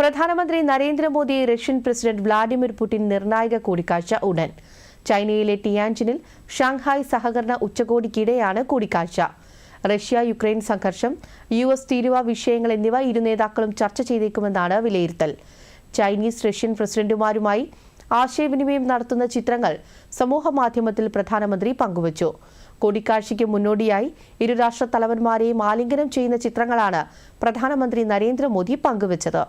പ്രധാനമന്ത്രി Narendra Modi Russian president Vladimir Putin നിർണായക കൂടിക്കാഴ്ച ഉടൻ. ചൈനയിലെ ടിയാൻജിനിൽ ഷാങ്ഹായ് സഹകരണ ഉച്ചകോടിക്കിടെയാണ് കൂടിക്കാഴ്ച. റഷ്യ യുക്രൈൻ സംഘർഷം യു എസ് തീരുവ വിഷയങ്ങൾ എന്നിവ ഇരു നേതാക്കളും ചർച്ച ചെയ്തേക്കുമെന്നാണ് വിലയിരുത്തൽ. ചൈനീസ് റഷ്യൻ പ്രസിഡന്റുമാരുമായി ആശയവിനിമയം നടത്തുന്ന ചിത്രങ്ങൾ സമൂഹമാധ്യമത്തിൽ പ്രധാനമന്ത്രി പങ്കുവച്ചു. കൂടിക്കാഴ്ചയ്ക്ക് മുന്നോടിയായി ഇരു രാഷ്ട്ര തലവന്മാരെയും ആലിംഗനം ചെയ്യുന്ന ചിത്രങ്ങളാണ് പ്രധാനമന്ത്രി നരേന്ദ്രമോദി പങ്കുവച്ചത്.